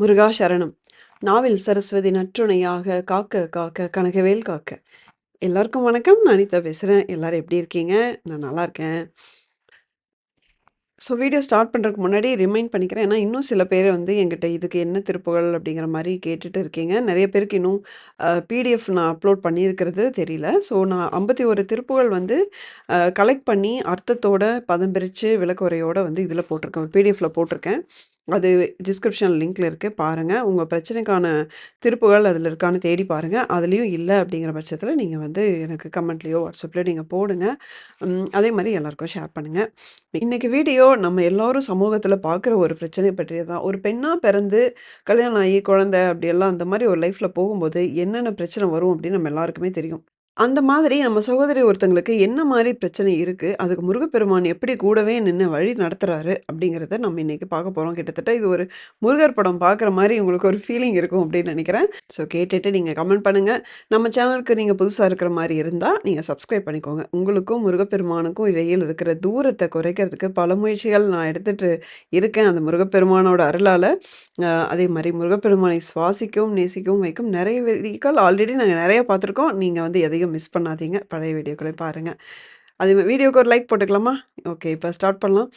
முருகா சரணம் நாவில் சரஸ்வதி நற்றுணையாக காக்க காக்க கனகவேல் காக்க. எல்லாருக்கும் வணக்கம். நான் அனிதா பேசுகிறேன் எல்லாரும் எப்படி இருக்கீங்க? நான் நல்லா இருக்கேன். ஸோ வீடியோ ஸ்டார்ட் பண்ணுறதுக்கு முன்னாடி ரிமைண்ட் பண்ணிக்கிறேன். ஏன்னா இன்னும் சில பேர் வந்து என்கிட்ட இதுக்கு என்ன திருப்புகள் அப்படிங்கிற மாதிரி கேட்டுட்டு இருக்கீங்க. நிறைய பேருக்கு இன்னும் பிடிஎஃப் நான் அப்லோட் பண்ணியிருக்கிறது தெரியல. ஸோ நான் ஐம்பத்தி ஒரு திருப்புகள் வந்து கலெக்ட் பண்ணி அர்த்தத்தோட பதம் பிரித்து விளக்குறையோடு வந்து இதில் போட்டிருக்கேன். பிடிஎஃப்பில் போட்டிருக்கேன். அது டிஸ்கிரிப்ஷன் லிங்க்ல இருக்கு. பாருங்கள் உங்கள் பிரச்சனைக்கான திருப்புகள் அதில் இருக்கான்னு தேடி பாருங்கள் அதுலேயும் இல்லை அப்படிங்கிற பட்சத்தில் நீங்கள் வந்து எனக்கு கமெண்ட்லேயோ வாட்ஸ்அப்லேயோ நீங்கள் போடுங்க. அதே மாதிரி எல்லாருக்கும் ஷேர் பண்ணுங்கள் இன்னைக்கு வீடியோ நம்ம எல்லாரும் சமூகத்தில் பார்க்குற ஒரு பிரச்சனை பற்றியது தான். ஒரு பெண்ணாக பிறந்து கல்யாணம் ஆகி குழந்தை அப்படியெல்லாம் அந்த மாதிரி ஒரு லைஃப்பில் போகும்போது என்னென்ன பிரச்சனை வரும் அப்படின்னு நம்ம எல்லாருக்குமே தெரியும். அந்த மாதிரி நம்ம சகோதரி ஒருத்தங்களுக்கு என்ன மாதிரி பிரச்சனை இருக்குது அதுக்கு முருகப்பெருமான் எப்படி கூடவே நின்று வழி நடத்துகிறாரு அப்படிங்கிறத நம்ம இன்றைக்கி பார்க்க போகிறோம் கிட்டத்தட்ட இது ஒரு முருகர் படம் பார்க்குற மாதிரி உங்களுக்கு ஒரு ஃபீலிங் இருக்கும் அப்படின்னு நினைக்கிறேன். ஸோ கேட்டுட்டு நீங்கள் கமெண்ட் பண்ணுங்கள் நம்ம சேனலுக்கு நீங்கள் புதுசாக இருக்கிற மாதிரி இருந்தால் நீங்கள் சப்ஸ்கிரைப் பண்ணிக்கோங்க. உங்களுக்கும் முருகப்பெருமானுக்கும் இடையில் இருக்கிற தூரத்தை குறைக்கிறதுக்கு பல முயற்சிகள் நான் எடுத்துகிட்டு இருக்கேன் அந்த முருகப்பெருமானோட அருளால். அதே மாதிரி முருகப்பெருமானை சுவாசிக்கவும் நேசிக்கவும் வைக்கும் நிறைய வீடியோக்கள் ஆல்ரெடி நாங்கள் நிறைய பார்த்துருக்கோம். நீங்கள் வந்து எதையும் மிஸ் பண்ணாதீங்க. பழைய வீடியோக்களை பாருங்கள் அதே மாதிரி வீடியோக்கு ஒரு லைக் போட்டுக்கலாமா? ஓகே இப்போ ஸ்டார்ட் பண்ணலாம்.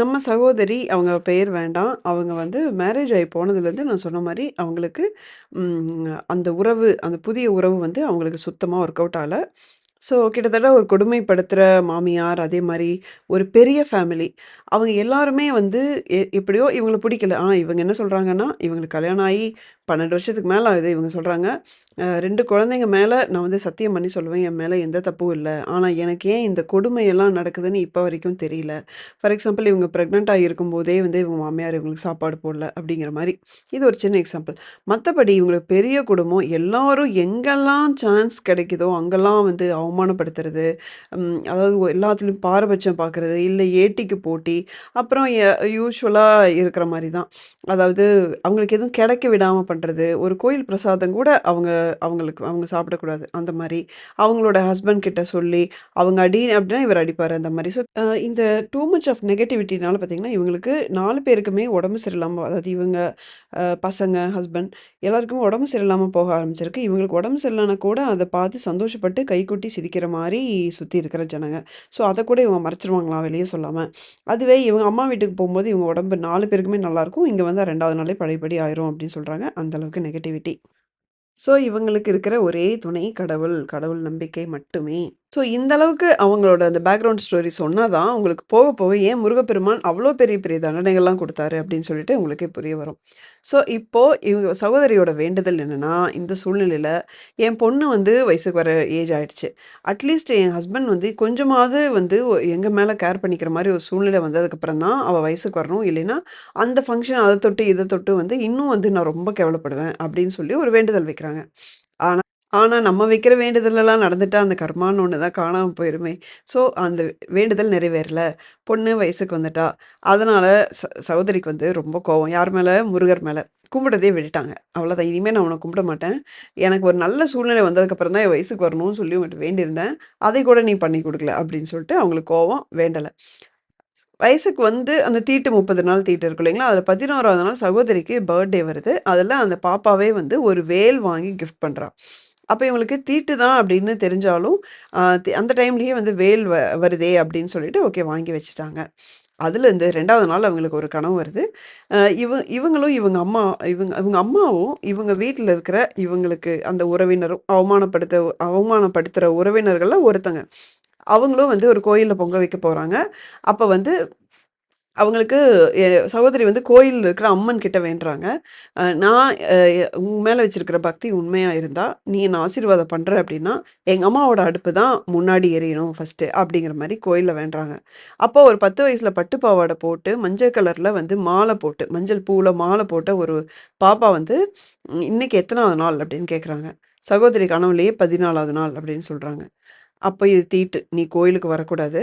நம்ம சகோதரி அவங்க பெயர் வேண்டாம். அவங்க வந்து மேரேஜ் ஆகி போனதுலேருந்து நான் சொன்ன மாதிரி அவங்களுக்கு அந்த உறவு அந்த புதிய உறவு வந்து அவங்களுக்கு சுத்தமாக ஒர்க் அவுட் ஆகலை. ஸோ கிட்டத்தட்ட ஒரு கொடுமைப்படுத்துகிற மாமியார் அதே மாதிரி ஒரு பெரிய ஃபேமிலி அவங்க எல்லாருமே வந்து எ- எப்படியோ இவங்களை பிடிக்கல. ஆனால் இவங்க என்ன சொல்கிறாங்கன்னா இவங்களுக்கு கல்யாணம் ஆகி பன்னெண்டு வருஷத்துக்கு மேலே ஆகுது இவங்க சொல்கிறாங்க ரெண்டு குழந்தைங்க மேலே நான் வந்து சத்தியம் பண்ணி சொல்லுவேன் என் மேலே எந்த தப்பும் இல்லை. ஆனால் எனக்கு ஏன் இந்த கொடுமையெல்லாம் நடக்குதுன்னு இப்போ வரைக்கும் தெரியல. ஃபார் எக்ஸாம்பிள் இவங்க ப்ரெக்னெண்ட்டாக இருக்கும்போதே வந்து இவங்க மாமியார் இவங்களுக்கு சாப்பாடு போடல அப்படிங்கிற மாதிரி. இது ஒரு சின்ன எக்ஸாம்பிள் மற்றபடி இவங்களுக்கு பெரிய குடும்பம் எல்லாரும் எங்கெல்லாம் சான்ஸ் கிடைக்குதோ அங்கெல்லாம் வந்து அவமானப்படுத்துறது அதாவது எல்லாத்துலேயும் பாரபட்சம் பார்க்குறது இல்லை ஏட்டிக்கு போட்டி அப்புறம் யூஸ்வலாக இருக்கிற மாதிரி தான். அதாவது அவங்களுக்கு எதுவும் கிடைக்க விடாமல் பண்ணுறது ஒரு கோயில் பிரசாதம் கூட அவங்க அவங்களுக்கு அவங்க சாப்பிடக்கூடாது. அந்த மாதிரி அவங்களோட ஹஸ்பண்ட் கிட்ட சொல்லி அவங்க அடி அப்படின்னா இவர் அடிப்பார் அந்த மாதிரி. ஸோ இந்த டூ மச் ஆஃப் நெகட்டிவிட்டினால பார்த்தீங்கன்னா இவங்களுக்கு நாலு பேருக்குமே உடம்பு சரியில்லாமல் அதாவது இவங்க பசங்க ஹஸ்பண்ட் எல்லாருக்குமே உடம்பு சரியில்லாமல் போக ஆரம்பிச்சிருக்கு. இவங்களுக்கு உடம்பு சரியில்லைனா கூட அதை பார்த்து சந்தோஷப்பட்டு கைக்குட்டி சிரிக்கிற மாதிரி சுற்றி இருக்கிற ஜனங்க. ஸோ அதை கூட இவங்க மறைச்சிருவாங்களாம் வெளியே சொல்லாமல் அதுவே இவங்க அம்மா வீட்டுக்கு போகும்போது இவங்க உடம்பு நாலு பேருக்குமே நல்லாயிருக்கும் இங்கே வந்து ரெண்டாவது நாளே பழையபடி ஆயிரும் அப்படின்னு சொல்கிறாங்க அந்தளவுக்கு நெகட்டிவிட்டி ஸோ இவங்களுக்கு இருக்கிற ஒரே துணை கடவுள் கடவுள் நம்பிக்கை மட்டுமே. ஸோ இந்த அளவுக்கு அவங்களோட அந்த பேக்ரவுண்ட் ஸ்டோரி சொன்னால் தான் உங்களுக்கு போக போக ஏன் முருகப்பெருமான் அவ்வளோ பெரிய பெரிய தண்டனைகள்லாம் கொடுத்தாரு? அப்படின்னு சொல்லிட்டு உங்களுக்கே புரிய வரும். ஸோ இப்போது இவங்க சகோதரியோட வேண்டுதல் என்னென்னா இந்த சூழ்நிலையில் என் பொண்ணு வந்து வயசுக்கு வர ஏஜ் ஆகிடுச்சு அட்லீஸ்ட் என் ஹஸ்பண்ட் வந்து கொஞ்சமாவது வந்து எங்கள் மேலே கேர் பண்ணிக்கிற மாதிரி ஒரு சூழ்நிலை வந்ததுக்கப்புறம் தான் அவள் வயசுக்கு வரணும். இல்லைன்னா அந்த ஃபங்க்ஷன் அதை தொட்டு இதை தொட்டு வந்து இன்னும் வந்து நான் ரொம்ப கேவலப்படுவேன் அப்படின்னு சொல்லி ஒரு வேண்டுதல் வைக்கிறேன் வைக்கிறாங்க ஆனால் ஆனால் நம்ம வைக்கிற வேண்டுதலெல்லாம் நடந்துட்டா அந்த கர்மான்னு ஒன்று தான் காணாமல் போயிருமே. ஸோ அந்த வேண்டுதல் நிறைவேறல. பொண்ணு வயசுக்கு வந்துட்டா. அதனால் ச சகோதரிக்கு வந்து ரொம்ப கோவம். யார் மேலே? முருகர் மேலே. கும்பிடுறதே விட்டுட்டாங்க. அவ்வளோதான் இனிமேல் நான் உன்னை கும்பிட மாட்டேன். எனக்கு ஒரு நல்ல சூழ்நிலை வந்ததுக்கப்புறம் தான் என் வயசுக்கு வரணும்னு சொல்லி உங்கள்கிட்ட வேண்டியிருந்தேன். அதை கூட நீ பண்ணி கொடுக்கல அப்படின்னு சொல்லிட்டு அவங்களுக்கு கோவம் வேண்டலை. வயசுக்கு வந்து அந்த தீட்டு 30 நாள் தீட்டு இருக்கும் இல்லைங்களா? அதில் பதினோராவது நாள் சகோதரிக்கு பர்த்டே வருது. அதில் அந்த பாப்பாவே வந்து ஒரு வேல் வாங்கி கிஃப்ட் பண்ணுறான் அப்போ இவங்களுக்கு தீட்டு தான் அப்படின்னு தெரிஞ்சாலும், அந்த டைம்லேயே வந்து வேல் வ வருதே அப்படின்னு சொல்லிட்டு ஓகே வாங்கி வச்சுட்டாங்க. அதுலேருந்து ரெண்டாவது நாள் அவங்களுக்கு ஒரு கனவு வருது. இவ இவங்களும் இவங்க அம்மா இவங்க இவங்க அம்மாவும் இவங்க வீட்டில் இருக்கிற இவங்களுக்கு அந்த உறவினரும் அவமானப்படுத்த அவமானப்படுத்துகிற உறவினர்களில் ஒருத்தங்க. அவங்களும் வந்து ஒரு கோயிலில் பொங்க வைக்க போகிறாங்க அப்போ வந்து அவங்களுக்கு சகோதரி வந்து கோயிலில் இருக்கிற அம்மன் கிட்ட வேண்டுறாங்க. நான் அ உன் வச்சுருக்கிற வச்சிருக்கிற பக்தி உண்மையாக இருந்தால் நீ என்ன ஆசீர்வாதம் பண்ணுற அப்படின்னா, எங்கள் அம்மாவோட அடுப்பு தான் முன்னாடி எரியணும் ஃபஸ்ட்டு அப்படிங்கிற மாதிரி கோயிலில் வேண்டுறாங்க. அப்போ ஒரு பத்து வயசில் பட்டு பாவாடை போட்டு, மஞ்சள் கலரில் வந்து மாலை போட்டு, மஞ்சள் பூவில் மாலை போட்ட ஒரு பாப்பா வந்து, இன்றைக்கி "இன்னைக்கு எத்தனாவது நாள்?" அப்படின்னு கேட்குறாங்க. சகோதரி கனவுலேயே பதினாலாவது நாள் அப்படின்னு சொல்கிறாங்க அப்போ இது தீட்டு. நீ கோயிலுக்கு வரக்கூடாது.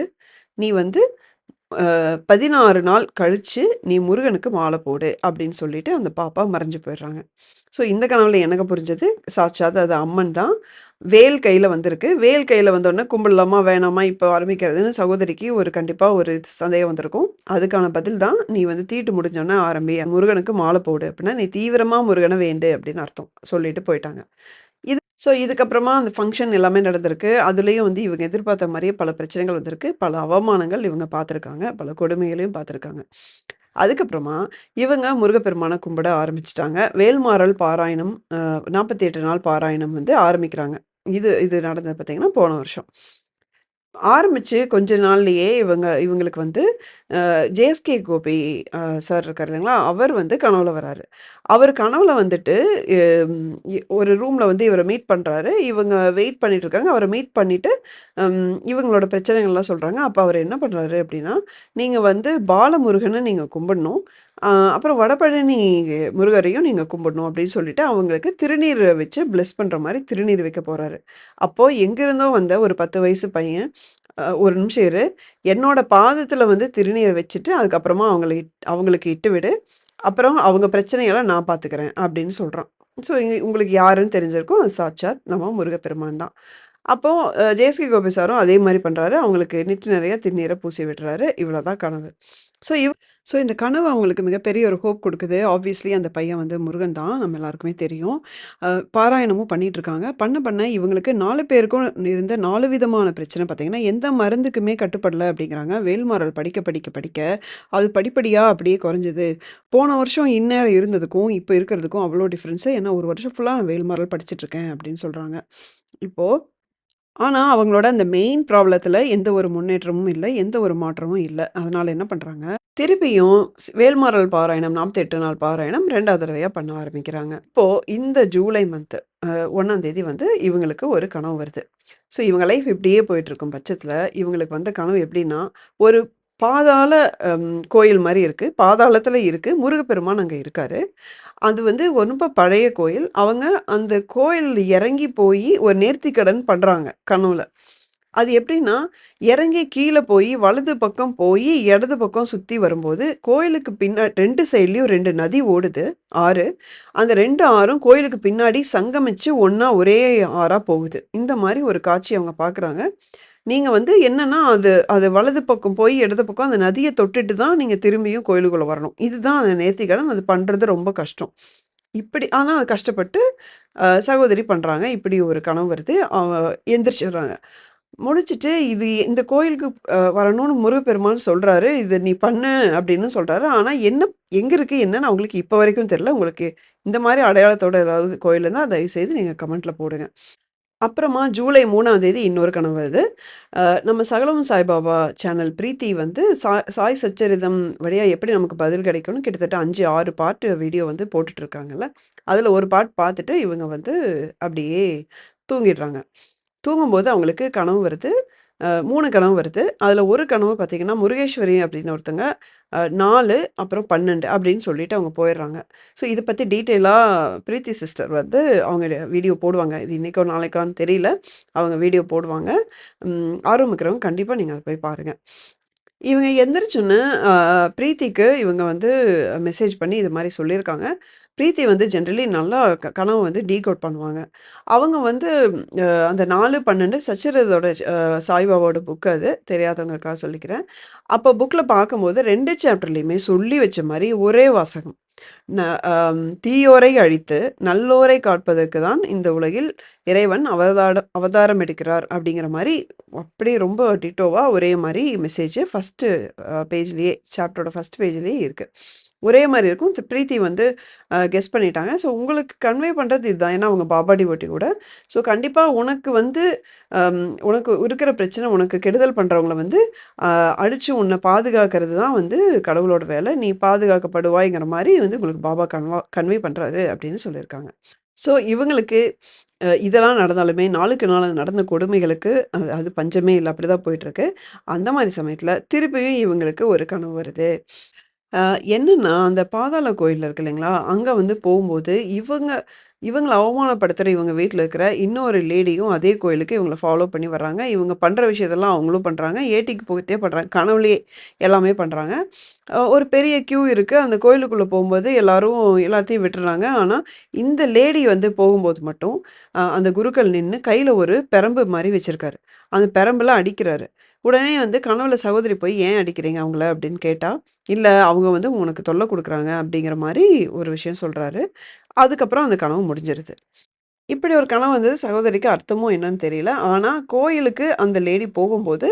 நீ வந்து பதினாறு நாள் கழித்து நீ முருகனுக்கு மாலை போடு அப்படின்னு சொல்லிட்டு அந்த பாப்பா மறைஞ்சு போயிடுறாங்க. ஸோ இந்த கனவுல எனக்கு புரிஞ்சது சாட்சாத் அது அம்மன் தான். வேல் கையில் வந்திருக்கு. வேல் கையில் வந்தோடனே கும்பிடலாமா? வேணாமா? இப்போ ஆரம்பிக்கிறதுன்னு சகோதரிக்கு ஒரு கண்டிப்பாக ஒரு சந்தேகம் வந்திருக்கும். அதுக்கான பதில் தான் நீ வந்து தீட்டு முடிஞ்சோடனே ஆரம்பி. முருகனுக்கு மாலை போடு அப்படின்னா, நீ தீவிரமாக முருகனை வேண்டு அப்படின்னு அர்த்தம். சொல்லிட்டு போயிட்டாங்க. ஸோ இதுக்கப்புறமா அந்த ஃபங்க்ஷன் எல்லாமே நடந்திருக்கு. அதுலேயும் வந்து இவங்க எதிர்பார்த்த மாதிரியே பல பிரச்சனைகள் வந்திருக்கு. பல அவமானங்கள் இவங்க பார்த்துருக்காங்க. பல கொடுமைகளையும் பார்த்துருக்காங்க. அதுக்கப்புறமா இவங்க முருகப்பெருமானை கும்பிட ஆரம்பிச்சிட்டாங்க வேல்மாறல் பாராயணம் நாற்பத்தி எட்டு நாள் பாராயணம் வந்து ஆரம்பிக்கிறாங்க. இது இது நடந்தது பார்த்தீங்கன்னா, போன வருஷம். ஆரம்பித்து கொஞ்ச நாள்லையே இவங்க இவங்களுக்கு வந்து ஜேஎஸ்கே கோபி சார் இருக்கார் இல்லைங்களா? அவர் வந்து கனவுல வராரு. அவர் கனவுல வந்துட்டு ஒரு ரூமில் வந்து இவரை மீட் பண்ணுறாரு இவங்க வெயிட் பண்ணிட்டு இருக்காங்க. அவரை மீட் பண்ணிவிட்டு இவங்களோட பிரச்சனைகள்லாம் சொல்கிறாங்க அப்போ அவர் என்ன பண்ணுறாரு அப்படின்னா, நீங்கள் வந்து பாலமுருகனை நீங்கள் கும்பிடணும். அப்புறம் வடபழனி முருகரையும் நீங்கள் கும்பிடணும் அப்படின்னு சொல்லிட்டு, அவங்களுக்கு திருநீர் வச்சு பிளெஸ் பண்ணுற மாதிரி திருநீர் வைக்க போகிறாரு அப்போது எங்கேருந்தோ வந்த ஒரு 10 வயசு பையன், "ஒரு நிமிஷம் இரு. என்னோட பாதத்தில் வந்து திருநீரை வச்சுட்டு, அதுக்கப்புறமா அவங்கள இட் அவங்களுக்கு இட்டு விடு. அப்புறம் அவங்க பிரச்சனையெல்லாம் நான் பார்த்துக்கிறேன்" அப்படின்னு சொல்கிறான் ஸோ உங்களுக்கு யாருன்னு தெரிஞ்சிருக்கும். அது சாட்சாத் நம்ம முருகப்பெருமான் தான். அப்போது ஜேஎஸ்கே கோபி சாரும் அதே மாதிரி பண்ணுறாரு அவங்களுக்கு நெற்றி நிறையா திருநீரை பூசி விடுறாரு. இவ்வளோதான் கனவு. ஸோ இவ் ஸோ இந்த கனவு அவங்களுக்கு மிகப்பெரிய ஒரு ஹோப் கொடுக்குது ஆப்வியஸ்லி அந்த பையன் வந்து முருகன் தான். நம்ம எல்லாருக்குமே தெரியும். பாராயணமும் பண்ணிகிட்ருக்காங்க பண்ண பண்ண இவங்களுக்கு நாலு பேருக்கும் இருந்த நாலு விதமான பிரச்சனை பார்த்தீங்கன்னா, எந்த மருந்துக்குமே கட்டுப்படலை அப்படிங்கிறாங்க. வேல்மாரல் படிக்க படிக்க படிக்க அது படிப்படியாக அப்படியே குறைஞ்சது. போன வருஷம் இந்நேரம் இருந்ததுக்கும், இப்போ இருக்கிறதுக்கும் அவ்வளோ டிஃப்ரென்ஸு. ஏன்னா ஒரு வருஷம் ஃபுல்லாக நான் வேல்மாரல் படிச்சுட்ருக்கேன் அப்படின்னு சொல்கிறாங்க இப்போது ஆனா அவங்களோட அந்த மெயின் ப்ராப்ளத்துல எந்த ஒரு முன்னேற்றமும் இல்ல. எந்த ஒரு மாற்றமும் இல்ல. அதனால என்ன பண்றாங்க, திருப்பியும் ஸ் வேல்மாறல் பாராயணம் 48 நாள் பாராயணம் 2வது தடவையா பண்ண ஆரம்பிக்கிறாங்க. இப்போ இந்த ஜூலை மந்த் அ 1ஆம் தேதி வந்து இவங்களுக்கு ஒரு கனவு வருது. ஸோ இவங்க லைஃப் இப்படியே போயிட்டுருக்கும் பட்சத்துல, இவங்களுக்கு வந்த கனவு எப்படின்னா, ஒரு பாதாள கோயில் மாதிரி இருக்குது பாதாளத்தில் இருக்குது முருகப்பெருமான் அங்கே இருக்கார் அது வந்து ரொம்ப பழைய கோயில். அவங்க அந்த கோயில் இறங்கி போய் ஒரு நேர்த்திக்கடன் பண்ணுறாங்க கனவுல. அது எப்படின்னா, இறங்கி கீழே போய் வலது பக்கம் போய் இடது பக்கம் சுற்றி வரும்போது, கோயிலுக்கு பின்னா ரெண்டு சைட்லேயும் ரெண்டு நதி ஓடுது, ஆறு. அந்த ரெண்டு ஆறும் கோயிலுக்கு பின்னாடி சங்கமிச்சு ஒன்றா ஒரே ஆறாக போகுது. இந்த மாதிரி ஒரு காட்சி அவங்க பார்க்குறாங்க. நீங்கள் வந்து என்னென்னா அது அது வலது பக்கம் போய் இடது பக்கம் அந்த நதியை தொட்டுட்டு தான் நீங்கள் திரும்பியும் கோயிலுக்குள்ளே வரணும். இதுதான் அந்த நேர்த்திக்கடன். அது பண்ணுறது ரொம்ப கஷ்டம். இப்படி ஆனால் அது கஷ்டப்பட்டு சகோதரி பண்ணுறாங்க இப்படி ஒரு கனவு வருது. எந்திரிச்சிடுறாங்க. முடிச்சுட்டு இது இந்த கோயிலுக்கு வரணும்னு முருகப்பெருமான் சொல்கிறாரு இது நீ பண்ணு" அப்படின்னு சொல்கிறாரு ஆனால் என்ன எங்கே இருக்குது என்னன்னு அவங்களுக்கு இப்போ வரைக்கும் தெரில உங்களுக்கு இந்த மாதிரி அடையாளத்தோட ஏதாவது கோயில் இருந்தா தயவுசெய்து நீங்கள் கமெண்ட்டில் போடுங்க. அப்புறமா ஜூலை மூணாம் தேதி இன்னொரு கனவு வருது. நம்ம சகலமும் சாய்பாபா சேனல் பிரீத்தி வந்து சா சாய் சச்சரிதம் வழியாக எப்படி நமக்கு பதில் கிடைக்கும்னு கிட்டத்தட்ட அஞ்சு ஆறு பாட்டு வீடியோ வந்து போட்டுட்ருக்காங்கல்ல இருக்காங்கல்ல. ஒரு பார்ட் பார்த்துட்டு இவங்க வந்து அப்படியே தூங்கிடுறாங்க. தூங்கும்போது அவங்களுக்கு கனவு வருது. மூணு கனவு வருது. அதில் ஒரு கனவு பார்த்தீங்கன்னா, முருகேஸ்வரி அப்படின்னு ஒருத்தங்க நாலு அப்புறம் 12 அப்படின்னு சொல்லிட்டு அவங்க போயிடுறாங்க. ஸோ இதை பற்றி டீட்டெயிலாக பிரீத்தி சிஸ்டர் வந்து அவங்க வீடியோ போடுவாங்க. இது இன்றைக்கோ நாளைக்கான்னு தெரியல. அவங்க வீடியோ போடுவாங்க. ம் ஆர்வம் இருக்கிறவங்க கண்டிப்பா போய் பாருங்கள் இவங்க எந்திரிச்சோனே பிரீத்திக்கு இவங்க வந்து மெசேஜ் பண்ணி இது மாதிரி சொல்லியிருக்காங்க. பிரீத்தி வந்து ஜென்ரலி நல்லா க கனவு வந்து டீகோட் பண்ணுவாங்க. அவங்க வந்து அந்த நாலு பன்னெண்டு சச்சரதோட சாய்பாபாவோட புக் அது. தெரியாதவங்களுக்காக சொல்லிக்கிறேன். அப்போ புக்கில் பார்க்கும்போது ரெண்டு சாப்டர்லேயுமே சொல்லி வச்ச மாதிரி ஒரே வாசகம். ந "தீயோரை அழித்து நல்லோரை காட்பதற்கு தான் இந்த உலகில் இறைவன் அவதாரம் அவதாரம் எடுக்கிறார்" அப்படிங்கிற மாதிரி அப்படியே ரொம்ப டிட்டோவாக ஒரே மாதிரி மெசேஜ் ஃபர்ஸ்ட்டு பேஜ்லேயே சாப்டரோட ஃபர்ஸ்ட் பேஜ்லேயே இருக்குது ஒரே மாதிரி இருக்கும். த் பிரீத்தி வந்து கெஸ் பண்ணிட்டாங்க. ஸோ உங்களுக்கு கன்வே பண்ணுறது இதுதான். ஏன்னா அவங்க பாபா டிவோட்டி கூட. ஸோ கண்டிப்பாக உனக்கு வந்து உனக்கு இருக்கிற பிரச்சனை உனக்கு கெடுதல் பண்ணுறவங்கள வந்து அடித்து உன்னை பாதுகாக்கிறது தான் வந்து கடவுளோட வேலை. நீ பாதுகாக்கப்படுவாய்ங்கிற மாதிரி வந்து உங்களுக்கு பாபா கன்வா கன்வே பண்றாரு அப்படின்னு சொல்லியிருக்காங்க. ஸோ இவங்களுக்கு இதெல்லாம் நடந்தாலுமே நாளுக்கு நாள் நடந்த கொடுமைகளுக்கு அது அது பஞ்சமே அப்படி தான் போயிட்டுருக்கு. அந்த மாதிரி சமயத்தில் திருப்பியும் இவங்களுக்கு ஒரு கனவு வருது. அ என்னன்னா, அந்த பாதாள கோயில் இருக்கு இல்லைங்களா? அங்க வந்து போம்போது, இவங்க இவங்கள அவமானப்படுத்துற இவங்க வீட்ல இருக்கிற இன்னொரு லேடியும் அதே கோயிலுக்கு இவங்கள ஃபாலோ பண்ணி வர்றாங்க. இவங்க பண்ற விஷயத்தெல்லாம் அவங்களும் பண்றாங்க. ஏட்டிக்கு போயிட்டே பண்றாங்க. கனவுலயே எல்லாமே பண்றாங்க. அ ஒரு பெரிய கியூ இருக்கு. அந்த கோயிலுக்குள்ள போம்போது எல்லாரும் எல்லாத்தையும் விட்டுர்றாங்க. ஆனா, இந்த லேடி வந்து போகும்போது மட்டும், அ அந்த குருக்கள் நின்னு கையில ஒரு பெரம்பு மாரி வச்சிருக்காரு. அந்த பெரம்புல அடிக்கிறாரு. உடனே வந்து கனவுல சகோதரி போய், "ஏன் அடிக்கிறீங்க அவங்கள?" அப்படின்னு கேட்டால் இல்லை அவங்க வந்து உனக்கு தொல்லை கொடுக்குறாங்க அப்படிங்கிற மாதிரி ஒரு விஷயம் சொல்கிறாரு அதுக்கப்புறம் அந்த கனவு முடிஞ்சிருது. இப்படி ஒரு கனவு வந்து சகோதரிக்கு அர்த்தமும் என்னன்னு தெரியல. ஆனால் கோயிலுக்கு அந்த லேடி போகும்போது,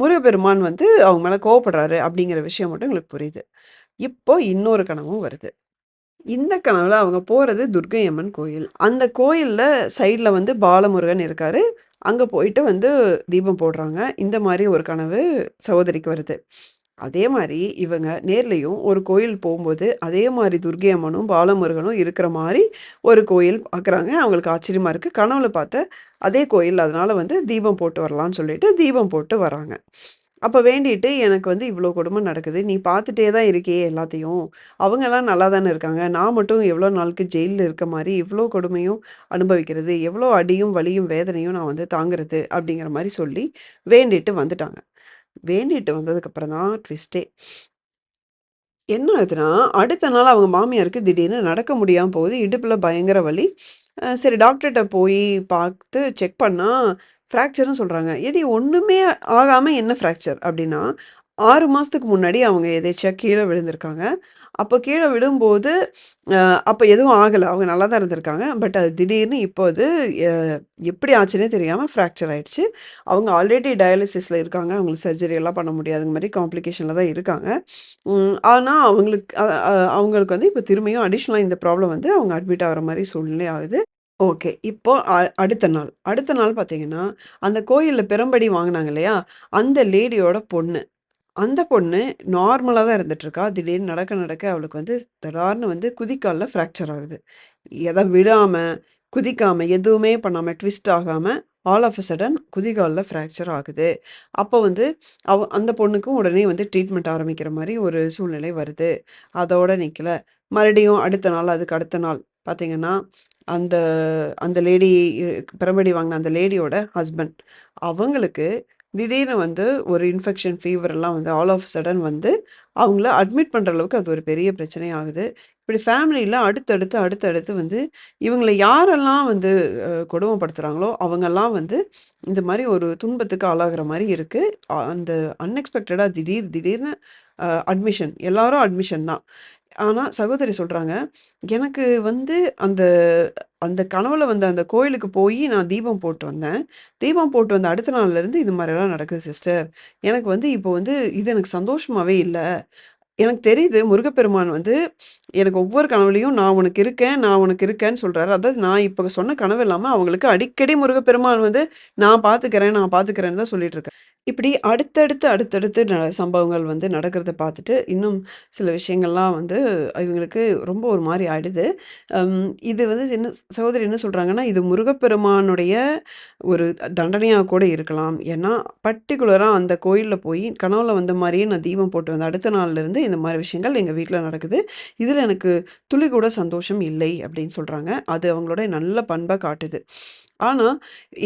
முருகப்பெருமான் வந்து அவங்க மேலே கோவப்படுறாரு அப்படிங்கிற விஷயம் மட்டும் எங்களுக்கு புரியுது. இப்போ இன்னொரு கனவும் வருது. இந்த கனவுல அவங்க போறது துர்க்கை அம்மன் கோயில். அந்த கோயில்ல சைட்ல வந்து பாலமுருகன் இருக்காரு. அங்க போயிட்டு வந்து தீபம் போடுறாங்க. இந்த மாதிரி ஒரு கனவு சகோதரிக்கு வருது. அதே மாதிரி இவங்க நேர்லேயும் ஒரு கோயில் போகும்போது அதே மாதிரி துர்க்கை அம்மனும், பாலமுருகனும் இருக்கிற மாதிரி ஒரு கோயில் பார்க்குறாங்க. அவங்களுக்கு ஆச்சரியமா இருக்கு. கனவுல பார்த்த அதே கோயில். அதனால வந்து தீபம் போட்டு வரலான்னு சொல்லிட்டு தீபம் போட்டு வராங்க. அப்போ வேண்டிட்டு, "எனக்கு வந்து இவ்வளோ கொடுமை நடக்குது. நீ பார்த்துட்டே தான் இருக்கியே எல்லாத்தையும். அவங்கெல்லாம் நல்லா தானே இருக்காங்க. நான் மட்டும் எவ்வளோ நாளுக்கு ஜெயிலில் இருக்க மாதிரி இவ்வளோ கொடுமையும் அனுபவிக்கிறது, எவ்வளோ அடியும், வலியும், வேதனையும் நான் வந்து தாங்குறது." அப்படிங்கிற மாதிரி சொல்லி வேண்டிட்டு வந்துட்டாங்க. வேண்டிட்டு வந்ததுக்கப்புறம் தான் ட்விஸ்டே என்ன ஆகுதுன்னா, அடுத்த நாள் அவங்க மாமியாருக்கு திடீர்னு நடக்க முடியாமல் போகுது. இடுப்பில் பயங்கர வலி. சரி டாக்டர்கிட்ட போய் பார்த்து செக் பண்ணால் ஃப்ராக்சர்னு சொல்கிறாங்க "ஏடி ஒன்றுமே ஆகாமல் என்ன ஃப்ராக்சர்?" அப்படின்னா, ஆறு மாதத்துக்கு முன்னாடி அவங்க எதேச்சியாக கீழே விழுந்திருக்காங்க. அப்போ கீழே விழும்போது, அப்போ எதுவும் ஆகலை அவங்க நல்லா தான் இருந்திருக்காங்க. பட் அது திடீர்னு இப்போ அது எப்படி ஆச்சுன்னே தெரியாமல் ஃப்ராக்சர் ஆயிடுச்சு. அவங்க ஆல்ரெடி டயாலிசிஸில் இருக்காங்க. அவங்களுக்கு சர்ஜரி எல்லாம் பண்ண முடியாத மாதிரி காம்ப்ளிகேஷனில் தான் இருக்காங்க. ஆனால் அவங்களுக்கு அவங்களுக்கு வந்து இப்போ திரும்பியும் அடிஷ்னலாக இந்த ப்ராப்ளம் வந்து அவங்க அட்மிட் ஆகிற மாதிரி சூழ்நிலை ஆகுது. ஓகே. இப்போ அ அடுத்த நாள். அடுத்த நாள் பார்த்தீங்கன்னா, அந்த கோயில்ல பெரும்படி வாங்குனாங்க இல்லையா? அந்த லேடியோட பொண்ணு. அந்த பொண்ணு நார்மலா தான் இருந்துட்டுருக்கா. திடீர்னு நடக்க நடக்க அவளுக்கு வந்து தடார்னு வந்து குதிக்கால்ல ஃப்ராக்சர் ஆகுது. எத விடாமல் குதிக்காம, எதுவுமே பண்ணாம, ட்விஸ்ட் ஆகாம, ஆல் ஆஃப் அ சடன் குதிகால்ல ஃப்ராக்சர் ஆகுது. அப்போ வந்து அவ அந்த பொண்ணுக்கும் உடனே வந்து ட்ரீட்மெண்ட் ஆரம்பிக்கிற மாரி ஒரு சூழ்நிலை வருது. அதோட நிக்கல. மறுபடியும் அடுத்த நாள், அதுக்கு அடுத்த நாள் பார்த்தீங்கன்னா, அந்த அந்த லேடி பிரமடி பிரம்படி அந்த லேடியோட ஹஸ்பண்ட். அவங்களுக்கு திடீர்னு வந்து ஒரு இன்ஃபெக்ஷன், ஃபீவர்லாம் வந்து ஆல் ஆஃப் சடன் வந்து அவங்கள அட்மிட் பண்ணுற அளவுக்கு அது ஒரு பெரிய பிரச்சனை ஆகுது. இப்படி ஃபேமிலியில் அடுத்தடுத்து, அடுத்தடுத்து வந்து இவங்களை யாரெல்லாம் வந்து கொடுமைப்படுத்துகிறாங்களோ அவங்கெல்லாம் வந்து இந்த மாதிரி ஒரு துன்பத்துக்கு ஆளாகிற மாதிரி இருக்குது அந்த அன்எக்ஸ்பெக்டடாக திடீர் திடீர்னு அட்மிஷன் எல்லாரும் அட்மிஷன் தான். ஆனா சகோதரி சொல்றாங்க, "எனக்கு வந்து அந்த அந்த கனவுல வந்த அந்த கோயிலுக்கு போயி நான் தீபம் போட்டு வந்தேன். தீபம் போட்டு வந்த அடுத்த நாள்லருந்து இது மாரிலாம் நடக்குது சிஸ்டர். எனக்கு வந்து இப்போ வந்து இது எனக்கு சந்தோஷமாவே இல்ல." எனக்கு தெரியுது முருகப்பெருமான் வந்து எனக்கு ஒவ்வொரு கனவுலயும் நான் உனக்கு இருக்கேன், நான் உனக்கு இருக்கேன்னு சொல்றாரு. அதாவது நான் இப்ப சொன்ன கனவு இல்லாம அவங்களுக்கு அடிக்கடி முருகப்பெருமான் வந்து நான் பார்த்துக்கிறேன், நான் பார்த்துக்கிறேன்னு தான் சொல்லிட்டு இருக்காரு. இப்படி அடுத்தடுத்து, அடுத்தடுத்து ந சம்பவங்கள் வந்து நடக்கிறத பார்த்துட்டு, இன்னும் சில விஷயங்கள்லாம் வந்து இவங்களுக்கு ரொம்ப ஒரு மாதிரி ஆயிடுது. இது வந்து என்ன சகோதரி என்ன சொல்கிறாங்கன்னா இது முருகப்பெருமானுடைய ஒரு தண்டனையாக கூட இருக்கலாம். ஏன்னா, பர்டிகுலராக அந்த கோயிலில் போய் கனவுல வந்த மாதிரியே நான் தீபம் போட்டு வந்த அடுத்த நாள்லேருந்து இந்த மாதிரி விஷயங்கள் எங்கள் வீட்டில் நடக்குது. இதில் எனக்கு துளி கூட சந்தோஷம் இல்லை அப்படின்னு சொல்கிறாங்க அது அவங்களுடைய நல்ல பண்பை காட்டுது. ஆனா,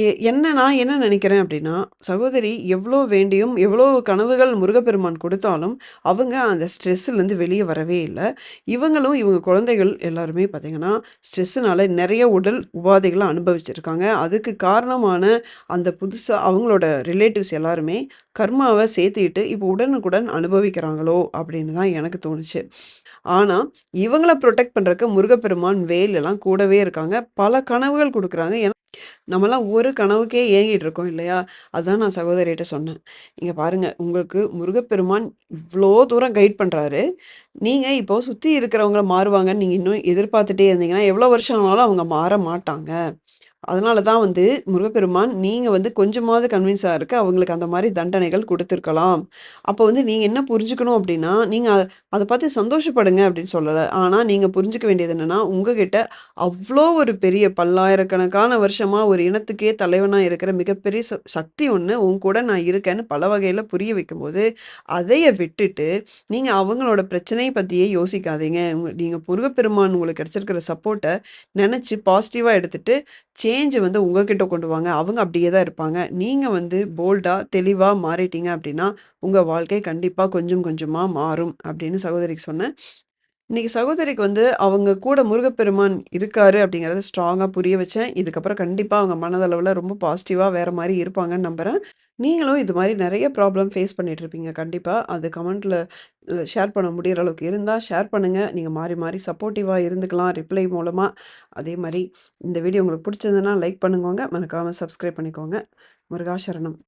எ என்ன நான் என்ன நினைக்கிறேன் அப்படின்னா, சகோதரி எவ்ளோ வேண்டியும், எவ்ளோ கனவுகள் முருகப்பெருமான் குடுத்தாலும், அவங்க அந்த ஸ்ட்ரெஸ்ஸுலருந்து வெளிய வரவே இல்ல. இவங்களும் இவங்க குழந்தைகள் எல்லாருமே பார்த்தீங்கன்னா, ஸ்ட்ரெஸ்ஸுனால நெறைய உடல் உபாதைகள அனுபவிச்சிருக்காங்க. அதுக்கு காரணமான அந்த புதுசா அவங்களோட ரிலேட்டிவ்ஸ் எல்லாருமே கர்மாவ சேர்த்துக்கிட்டு, இப்போ உடனுக்குடன் அனுபவிக்கிறாங்களோ! அப்படின்னு தான் எனக்கு தோணுச்சு. ஆனா, இவங்கள புரொடெக்ட் பண்றக்கு முருகப்பெருமான், வேல் எல்லாம் கூடவே இருக்காங்க. பல கனவுகள் குடுக்குறாங்க. ஏன்னா, நம்மலாம் ஒரு கனவுக்கே ஏங்கிட்டு இருக்கோம் இல்லையா? அதான் நான் சகோதரிட்ட சொன்னேன். "இங்க பாருங்க, உங்களுக்கு முருகப்பெருமான் இவ்ளோ தூரம் கைட் பண்றாரு. நீங்க இப்போ சுத்தி இருக்கிறவங்க மாறுவாங்கன்னு நீங்க இன்னும் எதிர்பார்த்துட்டே இருந்தீங்கன்னா, எவ்வளோ வருஷம் ஆனாலும் அவங்க மாற மாட்டாங்க." அதனால தான் வந்து முருகப்பெருமான் நீங்கள் வந்து கொஞ்சமாவது கன்வின்ஸாக இருக்க அவங்களுக்கு அந்த மாதிரி தண்டனைகள் கொடுத்துருக்கலாம் அப்போ வந்து நீங்கள் என்ன புரிஞ்சுக்கணும் அப்படின்னா நீங்கள் அதை பார்த்து சந்தோஷப்படுங்க அப்படின்னு சொல்லலை ஆனால் நீங்கள் புரிஞ்சுக்க வேண்டியது என்னன்னா, உங்ககிட்ட அவ்வளோ ஒரு பெரிய பல்லாயிரக்கணக்கான வருஷமாக ஒரு இனத்துக்கே தலைவனாக இருக்கிற மிகப்பெரிய ச சக்தி ஒன்று உன் கூட நான் இருக்கேன்னு பல வகையில் புரிய வைக்கும்போது, அதைய விட்டுட்டு நீங்கள் அவங்களோட பிரச்சனையை பற்றியே யோசிக்காதீங்க. நீங்கள் முருகப்பெருமான் உங்களுக்கு கிடச்சிருக்கிற சப்போர்ட்டை நினச்சி பாசிட்டிவாக எடுத்துகிட்டு சே சேஞ்சை வந்து உங்ககிட்ட கொண்டு வாங்க. அவங்க அப்படியே தான் இருப்பாங்க. நீங்கள் வந்து போல்டாக தெளிவாக மாறிட்டீங்க அப்படின்னா உங்கள் வாழ்க்கை கண்டிப்பாக கொஞ்சம் கொஞ்சமாக மாறும் அப்படின்னு சகோதரிக்கு சொன்னேன். இன்னைக்கு சகோதரிக்கு வந்து அவங்க கூட முருகப்பெருமான் இருக்காரு அப்படிங்கிறத ஸ்ட்ராங்கா புரிய வச்சேன். இதுக்கப்புறம் கண்டிப்பா அவங்க மனதளவுல ரொம்ப பாசிட்டிவா வேற மாதிரி இருப்பாங்கன்னு நம்புறேன். நீங்களும் இது மாதிரி நிறைய ப்ராப்ளம் ஃபேஸ் பண்ணிட்டுருப்பீங்க கண்டிப்பாக அது கமெண்ட்ல ஷேர் பண்ண முடிகிற அளவுக்கு இருந்தால் ஷேர் பண்ணுங்கள் நீங்கள் மாறி மாறி சப்போர்ட்டிவாக இருந்துக்கலாம் ரிப்ளை மூலமாக அதே மாதிரி இந்த வீடியோ உங்களுக்கு பிடிச்சதுன்னா லைக் பண்ணுங்கோங்க. மறக்காமல் சப்ஸ்கிரைப் பண்ணிக்கோங்க. முருகாசரணம்